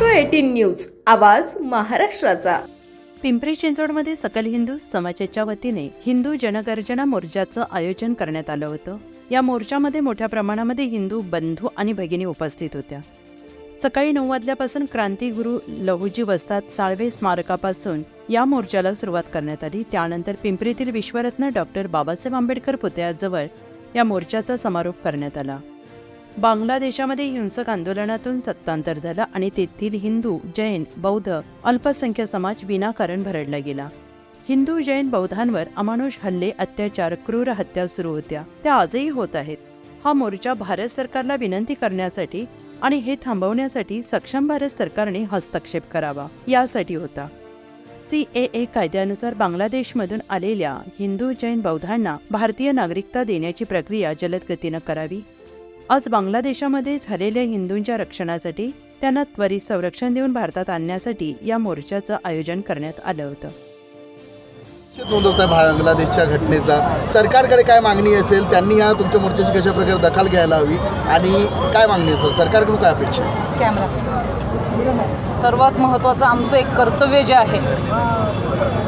News आवाज महाराष्ट्राचा. पिंपरी चिंचवडमध्ये सकल हिंदू समाजाच्या वतीने हिंदू जनगर्जना मोर्चाचं आयोजन करण्यात आलं होतं. या मोर्चामध्ये मोठ्या प्रमाणामध्ये हिंदू बंधू आणि भगिनी उपस्थित होत्या. सकाळी नऊ वाजल्यापासून क्रांतीगुरू लहुजी वस्ताद साळवे स्मारकापासून या मोर्चाला सुरुवात करण्यात आली. त्यानंतर पिंपरीतील विश्वरत्न डॉक्टर बाबासाहेब आंबेडकर पुतळ्याजवळ या मोर्चाचा समारोप करण्यात आला. बांगलादेशामध्ये हिंसक आंदोलनातून सत्तांतर झालं आणि तेथील हिंदू जैन बौद्ध अल्पसंख्य समाज विनाकारण भरडला गेला. हिंदू जैन बौद्धांवर अमानुष हल्ले अत्याचार क्रूर हत्या सुरू होत्या. त्या आजही होत आहेत. हा मोर्चा भारत सरकारला विनंती करण्यासाठी आणि हे थांबवण्यासाठी सक्षम भारत सरकारने हस्तक्षेप करावा यासाठी होता. सी ए ए कायद्यानुसार बांगलादेशमधून आलेल्या हिंदू जैन बौद्धांना भारतीय नागरिकता देण्याची प्रक्रिया जलद गतीनं करावी आज बांगलादेशामध्ये झालेल्या हिंदूंच्या रक्षणासाठी त्यांना त्वरित संरक्षण देऊन भारतात आणण्यासाठी या मोर्चाचं आयोजन करण्यात आलं होतं. नोंदवता बांगलादेशच्या घटनेचा. सरकारकडे काय मागणी असेल त्यांनी ह्या तुमच्या मोर्चाची कशा प्रकारे दखल घ्यायला हवी आणि काय मागणी असेल? सरकारकडून काय अपेक्षा? सर्वात महत्त्वाचं आमचं एक कर्तव्य जे आहे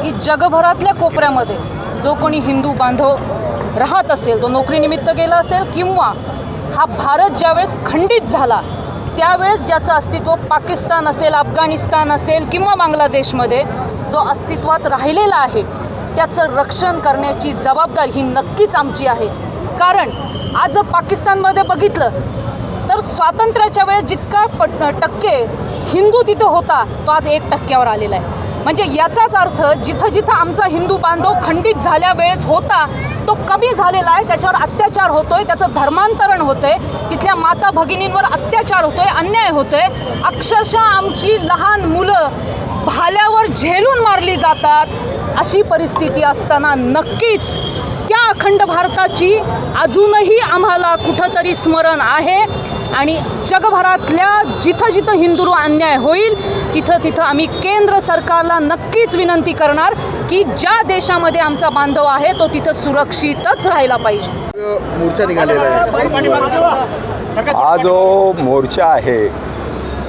की जगभरातल्या कोपऱ्यामध्ये जो कोणी हिंदू बांधव राहत असेल तो नोकरीनिमित्त गेला असेल किंवा हा भारत ज्यावेळेस खंडित झाला त्यावेळेस ज्याचं अस्तित्व पाकिस्तान असेल अफगाणिस्तान असेल किंवा बांगलादेशमध्ये जो अस्तित्वात राहिलेला आहे त्याचं रक्षण करण्याची जबाबदारी ही नक्कीच आमची आहे. कारण आज जर पाकिस्तानमध्ये बघितलं तर स्वातंत्र्याच्या वेळेस जितका पट टक्के हिंदू तिथं होता तो आज एक टक्क्यावर आलेला आहे. म्हणजे याचाच अर्थ जिथं जिथं आमचा हिंदू बांधव खंडित झाल्या वेळेस होता तो कमी झालेला आहे त्याच्यावर अत्याचार होतोय त्याचं धर्मांतरण होतंय तिथल्या माता भगिनींवर अत्याचार होतोय अन्याय होतोय. अक्षरशः आमची लहान मुलं भाल्यावर झेलून मारली जातात. अशी परिस्थिती असताना नक्कीच त्या अखंड भारताची अजूनही आम्हाला कुठंतरी स्मरण आहे. आणि जगभरातल्या जिथं जिथं हिंदू अन्याय होईल तिथं तिथं आम्ही केंद्र सरकारला नक्कीच विनंती करणार की ज्या देशामध्ये आमचा बांधव आहे तो तिथं सुरक्षितच राहायला पाहिजे. मोर्चा निघालेला आहे. हा जो मोर्चा आहे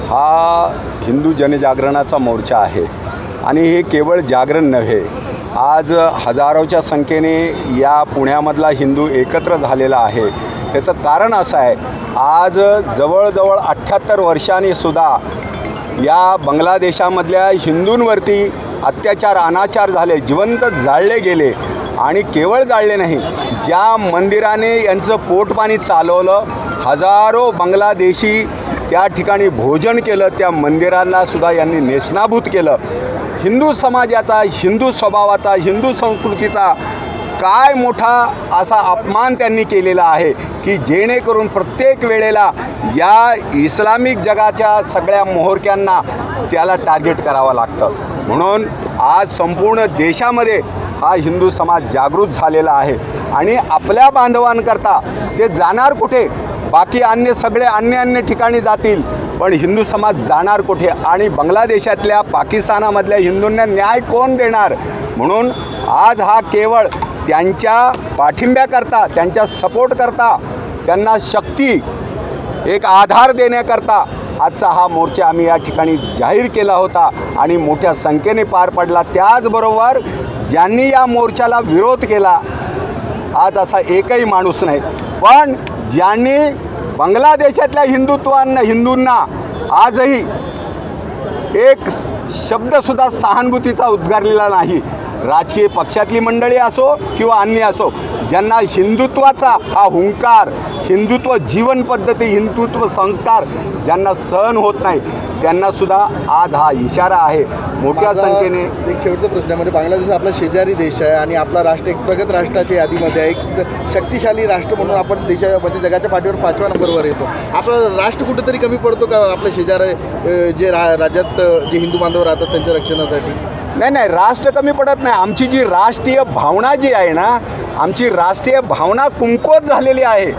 हा हिंदू जनजागरणाचा मोर्चा आहे. आणि हे केवळ जागरण नव्हे आज हजारोच्या संख्येने या पुण्यामधला हिंदू एकत्र झालेला आहे. त्याचं कारण असं आहे आज जवळजवळ अठ्ठ्याहत्तर वर्षांनी सुद्धा या बांगलादेशामधल्या हिंदूंवरती अत्याचार अनाचार झाले जिवंत जाळले गेले आणि केवळ जाळले नाही ज्या मंदिराने यांचं पोटपाणी चालवलं हजारो बांगलादेशी त्या ठिकाणी भोजन केलं त्या मंदिरांना सुद्धा यांनी नेशनाभूत केलं. हिंदू समाजाचा हिंदू स्वभावाचा हिंदू संस्कृतीचा काय मोठा असा अपमान त्यांनी केलेला आहे की जेणेकरून प्रत्येक वेळेला या इस्लामिक जगाच्या सगळ्या मोहरक्यांना त्याला टार्गेट करावं लागतं. म्हणून आज संपूर्ण देशामध्ये हा हिंदू समाज जागृत झालेला आहे. आणि आपल्या बांधवांकरता ते जाणार कुठे? बाकी अन्य सगळे अन्य अन्य ठिकाणी जातील पण हिंदू समाज जाणार कुठे? आणि बांगलादेशातल्या पाकिस्तानामधल्या हिंदूंना न्याय कोण देणार? म्हणून आज हा केवळ त्यांच्या पाठिंब्याकरता त्यांच्या सपोर्ट करता त्यांना शक्ती एक आधार देण्याकरता आजचा हा मोर्चा आम्ही या ठिकाणी जाहीर केला होता आणि मोठ्या संख्येने पार पडला. त्याचबरोबर ज्यांनी या मोर्चाला विरोध केला आज असा एकही माणूस नाही. पण ज्यांनी बांगलादेशातल्या हिंदुत्वांना हिंदूंना आजही एक शब्दसुद्धा सहानुभूतीचा उद्गारलेला नाही राजकीय पक्षातली मंडळी असो किंवा अन्य असो ज्यांना हिंदुत्वाचा हा हुंकार हिंदुत्व जीवन पद्धती हिंदुत्व संस्कार ज्यांना सहन होत नाही त्यांनासुद्धा आज हा इशारा आहे. मोठ्या संख्येने एक शेवटचा प्रश्न आहे म्हणजे बांगलादेश आपला शेजारी देश आहे आणि आपला राष्ट्र एक प्रगत राष्ट्राच्या यादीमध्ये आहे. एक शक्तिशाली राष्ट्र म्हणून आपण देशा म्हणजे जगाच्या पाठीवर पाचव्या नंबरवर येतो. आपलं राष्ट्र कुठेतरी कमी पडतो का आपल्या शेजार जे रा राज्यात जे हिंदू बांधव राहतात त्यांच्या रक्षणासाठी? नाही नाही राष्ट्र कमी पडत नाही. आमची जी राष्ट्रीय भावना जी आहे ना आमची राष्ट्रीय भावना कुंकोत झालेली आहे.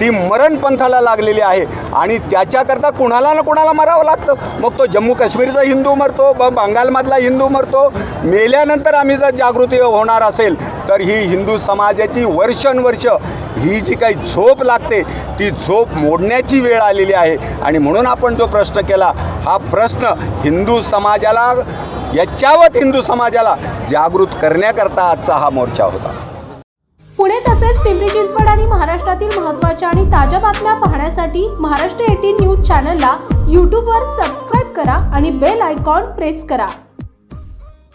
ती मरणपंथाला लागलेली आहे. आणि त्याच्याकरता कुणाला ना कुणाला मरावं लागतं. मग तो जम्मू काश्मीरचा हिंदू मरतो ब बंगालमधला हिंदू मरतो. मेल्यानंतर आम्ही जर जागृती होणार असेल तर ही हिंदू समाजाची वर्षानुवर्ष ही जी काही झोप लागते ती झोप मोडण्याची वेळ आलेली आहे. आणि म्हणून आपण जो प्रश्न केला हा प्रश्न हिंदू समाजाला याच्यावत हिंदू समाजाला जागृत करण्याकरता आजचा हा मोर्चा होता. पुणे तसेच पिंपरी चिंचवड आणि महाराष्ट्रातील महत्त्वाच्या आणि ताज्या बातम्या पाहण्यासाठी महाराष्ट्र एटीन न्यूज चॅनलला यूट्यूबवर सबस्क्राईब करा आणि बेल आयकॉन प्रेस करा.